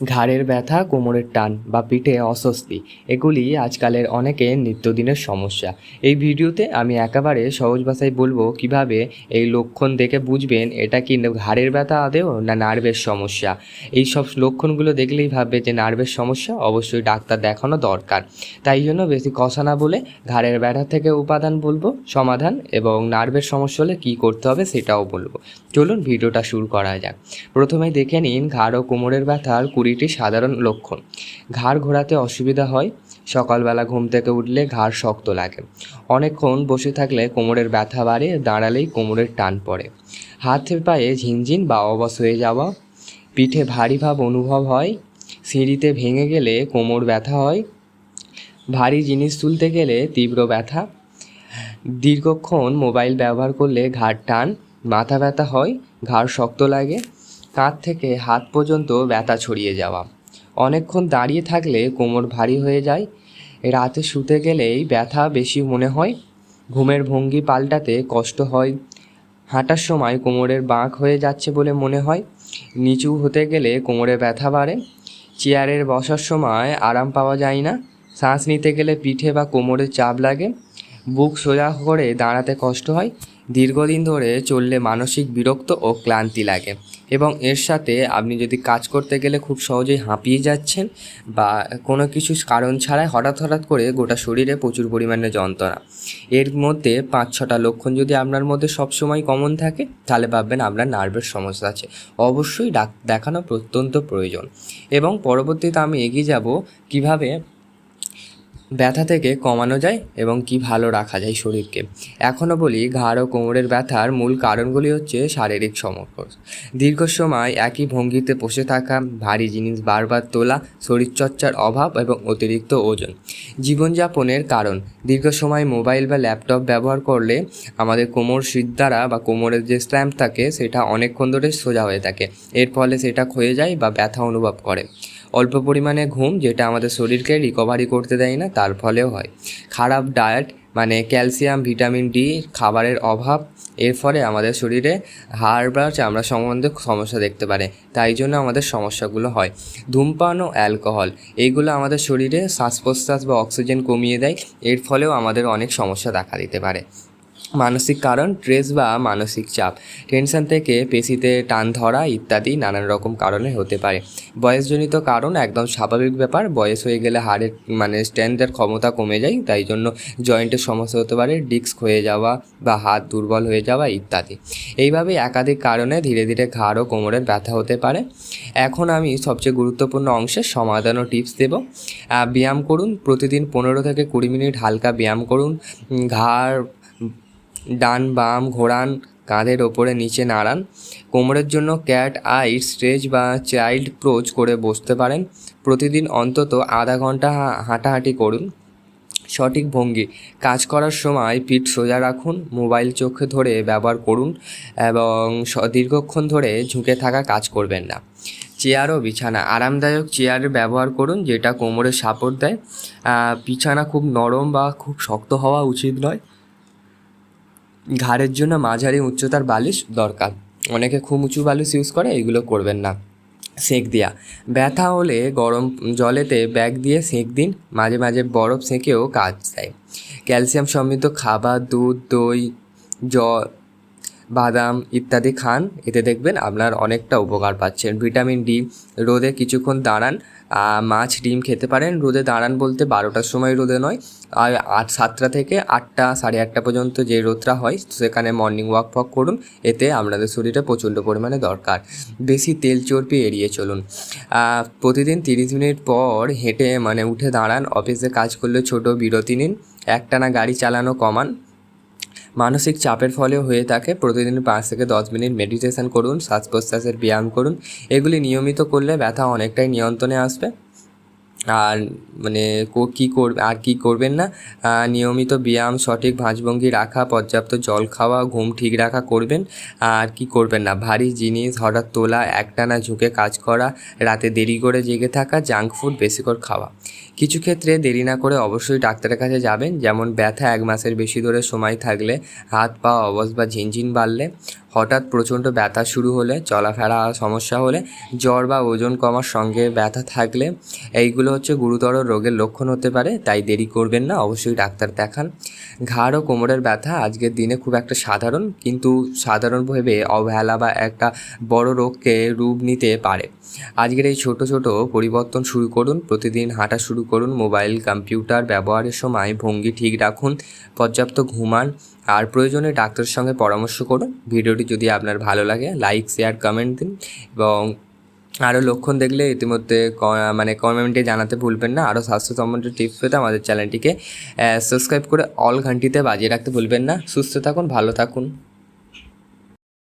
ঘাড়ের ব্যথা, কোমরের টান বা পিঠে অস্বস্তি, এগুলি আজকালের অনেকের নিত্যদিনের সমস্যা। এই ভিডিওতে আমি একেবারে সহজ ভাষায় বলব কীভাবে এই লক্ষণ দেখে বুঝবেন এটা কি ঘাড়ের ব্যথা আদেও না নার্ভের সমস্যা। এই সব লক্ষণগুলো দেখলেই ভাববে যে নার্ভের সমস্যা, অবশ্যই ডাক্তার দেখানো দরকার। তাই জন্য বেশি কষা না বলে ঘাড়ের ব্যথা থেকে উপাদান বলব, সমাধান এবং নার্ভের সমস্যা হলে কী করতে হবে সেটাও বলব। চলুন ভিডিওটা শুরু করা যাক। প্রথমে দেখে নিন ঘাড় ও কোমরের ব্যথার কুড়িটি সাধারণ লক্ষণ। ঘাড় ঘোরাতে অসুবিধা হয়, সকালবেলা ঘুম থেকে উঠলে ঘাড় শক্ত লাগে। অনেকক্ষণ বসে থাকলে কোমরের ব্যথা বাড়ে, দাঁড়ালেই কোমরের টান পড়ে। হাতে পায়ে ঝিনঝিন বা অবশ হয়ে যাওয়া, পিঠে ভারী ভাব অনুভব হয়, সিঁড়িতে ভেঙে গেলে কোমর ব্যথা হয়, ভারী জিনিস তুলতে গেলে তীব্র ব্যথা, দীর্ঘক্ষণ মোবাইল ব্যবহার করলে ঘাড় টান, মাথা ব্যথা হয়, ঘাড় শক্ত লাগে কাঁধ থেকে হাত পর্যন্ত ব্যথা ছড়িয়ে যাওয়া। অনেকক্ষণ দাঁড়িয়ে থাকলে কোমর ভারী হয়ে যায়। রাতে শুতে গেলেই ব্যথা বেশি মনে হয়। ঘুমের ভঙ্গি পাল্টাতে কষ্ট হয়। হাঁটার সময় কোমরের বাঁক হয়ে যাচ্ছে বলে মনে হয়। নিচু হতে গেলে কোমরে ব্যথা বাড়ে। চেয়ারের বসার সময় আরাম পাওয়া যায় না। শ্বাস নিতে গেলে পিঠে বা কোমরে চাপ লাগে। বুক সোজা করে দাঁড়াতে কষ্ট হয়। দীর্ঘদিন ধরে চললে মানসিক বিরক্ত ও ক্লান্তি লাগে এবং এর সাথে আপনি যদি কাজ করতে গেলে খুব সহজেই হাঁপিয়ে যাচ্ছেন বা কোনো কিছু কারণ ছাড়াই হঠাৎ হঠাৎ করে গোটা শরীরে প্রচুর পরিমাণে যন্ত্রণা। এর মধ্যে পাঁচ ছটা লক্ষণ যদি আপনার মধ্যে সবসময় কমন থাকে, তাহলে ভাববেন আপনার নার্ভের সমস্যা আছে। অবশ্যই ডাক দেখানো অত্যন্ত প্রয়োজন। এবং পরবর্তীতে আমি এগিয়ে যাব কীভাবে ব্যথা থেকে কমানো যায় এবং কি ভালো রাখা যায় শরীরকে। এখনও বলি, ঘাড় ও কোমরের ব্যথার মূল কারণগুলি হচ্ছে শারীরিক সমস্যা দীর্ঘ সময় একই ভঙ্গিতে বসে থাকা, ভারী জিনিস বারবার তোলা, শরীরচর্চার অভাব এবং অতিরিক্ত ওজন। জীবনযাপনের কারণ, দীর্ঘ সময় মোবাইল বা ল্যাপটপ ব্যবহার করলে আমাদের কোমর দ্বারা বা কোমরের যে স্ট্যাম্প থাকে, সেটা অনেকক্ষণ ধরে সোজা হয়ে থাকে। এর ফলে সেটা ক্ষয়ে যায় বা ব্যথা অনুভব করে। অল্প পরিমাণে ঘুম যেটা আমাদের শরীরকে রিকভারি করতে দেয় না, তার ফলেও হয়। খারাপ ডায়েট মানে ক্যালসিয়াম ভিটামিন ডি খাবারের অভাব, এর ফলে আমাদের শরীরে হাড় বা চামড়া সম্বন্ধে সমস্যা দেখতে পারে। তাই জন্য আমাদের সমস্যাগুলো হয়। ধূমপান ও অ্যালকোহল এইগুলো আমাদের শরীরে শ্বাস প্রশ্বাস বা অক্সিজেন কমিয়ে দেয়, এর ফলেও আমাদের অনেক সমস্যা দেখা দিতে পারে। মানসিক কারণ স্ট্রেস বা মানসিক চাপ। টেনশন থেকে পেশিতে টান ধরা ইত্যাদি নানান রকম কারণে হতে পারে। বয়সজনিত কারণ একদম স্বাভাবিক ব্যাপার, বয়স হয়ে গেলে হাড়ের মানে স্ট্যান্ডের ক্ষমতা কমে যায়, তাই জন্য জয়েন্টের সমস্যা হতে পারে ডিস্ক হয়ে যাওয়া বা হাত দুর্বল হয়ে যাওয়া ইত্যাদি। এইভাবে একাধিক কারণে ধীরে ধীরে ঘাড় ও কোমরের ব্যথা হতে পারে। এখন আমি সবচেয়ে গুরুত্বপূর্ণ অংশের সমাধান ও টিপস দেব। ব্যায়াম করুন, প্রতিদিন পনেরো থেকে কুড়ি মিনিট হালকা ব্যায়াম করুন। ঘাড় ডান বাম ঘোরান কাঁধের ওপরে নিচে নাড়ান। কোমরের জন্য ক্যাট আই স্ট্রেচ বা চাইল্ড প্রোচ করে বসতে পারেন। প্রতিদিন অন্তত আধা ঘণ্টা হাঁটাহাঁটি করুন। সঠিক ভঙ্গি। কাজ করার সময় পিঠ সোজা রাখুন, মোবাইল চোখে ধরে ব্যবহার করুন এবং দীর্ঘক্ষণ ধরে ঝুঁকে থাকা কাজ করবেন না। চেয়ার ও বিছানা। আরামদায়ক চেয়ার ব্যবহার করুন, যেটা কোমরে সাপোর্ট দেয়। বিছানা খুব নরম বা খুব শক্ত হওয়া উচিত নয়। ঘাড়ের জন্য মাঝারি উচ্চতার বালিশ দরকার। অনেকে খুব উঁচু বালিশ ইউজ করে, এগুলো করবেন না। সেঁক দেওয়া ব্যথা হলে গরম জলেতে ব্যাগ দিয়ে সেঁক দিন। মাঝে মাঝে বরফ সেঁকেও কাজ দেয়। ক্যালসিয়াম সমৃদ্ধ খাবার, দুধ, দই জল বাদাম ইত্যাদি খান, এতে দেখবেন আপনার অনেকটা উপকার পাচ্ছেন। ভিটামিন ডি, রোদে কিছুক্ষণ দাঁড়ান। মাছ ডিম খেতে পারেন। রোদে দাঁড়ান বলতে বারোটার সময় রোদে নয়, আর আট, সাতটা থেকে আটটা, সাড়ে আটটা পর্যন্ত যে রোদটা হয়, সেখানে মর্নিং ওয়াক ফক করুন। এতে আপনাদের শরীরে প্রচণ্ড পরিমাণে দরকার। বেশি তেল চর্বি এড়িয়ে চলুন। প্রতিদিন তিরিশ মিনিট পর হেঁটে মানে উঠে দাঁড়ান। অফিসে কাজ করলে ছোট বিরতি নিন। একটানা গাড়ি চালানো কমান। মানসিক চাপের ফলেও হয়ে থাকে। প্রতিদিন পাঁচ থেকে দশ মিনিট মেডিটেশন করুন শ্বাস প্রশ্বাসের ব্যায়াম করুন। এগুলি নিয়মিত করলে ব্যথা অনেকটাই নিয়ন্ত্রণে আসবে। আর মানে কী করবে, আর কী করবেন না। নিয়মিত ব্যায়াম, সঠিক ভাঁজভঙ্গি রাখা, পর্যাপ্ত জল খাওয়া, ঘুম ঠিক রাখা করবেন। আর কি করবেন না, ভারী জিনিস, হঠাৎ তোলা, একটানা ঝুঁকে কাজ করা, রাতে দেরি করে জেগে থাকা, জাঙ্ক ফুড, বেশি করে খাওয়া। কিছু ক্ষেত্রে দেরি না করে অবশ্যই ডাক্তারের কাছে যাবেন, যেমন ব্যথা এক মাসের বেশি ধরে সময় থাকলে হাত পা অবস বা ঝিনঝিন বাড়লে। হঠাৎ প্রচণ্ড ব্যথা শুরু হলে, চলাফেরা সমস্যা হলে জ্বর বা ওজন কমার সঙ্গে ব্যথা থাকলে এইগুলো হচ্ছে গুরুতর রোগের লক্ষণ হতে পারে, তাই দেরি করবেন না, অবশ্যই ডাক্তার দেখান। ঘাড় ও কোমরের ব্যথা আজকের দিনে খুব একটা সাধারণ, কিন্তু সাধারণ ভেবে অবহেলা বা একটা বড় রোগকে রূপ নিতে পারে। আজকের এই ছোট ছোট পরিবর্তন শুরু করুন, প্রতিদিন হাঁটা শুরু করুন, মোবাইল, কম্পিউটার ব্যবহারের সময় ভঙ্গি ঠিক রাখুন, পর্যাপ্ত ঘুমান, আর প্রয়োজনে ডাক্তারের সঙ্গে পরামর্শ করুন। ভিডিওটি যদি আপনার ভালো লাগে, লাইক, শেয়ার, কমেন্ট দিন এবং আরও লক্ষণ দেখলে ইতিমধ্যে মানে কমেন্টে জানাতে ভুলবেন না। আরও স্বাস্থ্য সম্বন্ধে টিপস পেতে আমাদের চ্যানেলটিকে সাবস্ক্রাইব করে অল ঘন্টিতে বাজিয়ে রাখতে ভুলবেন না। সুস্থ থাকুন, ভালো থাকুন।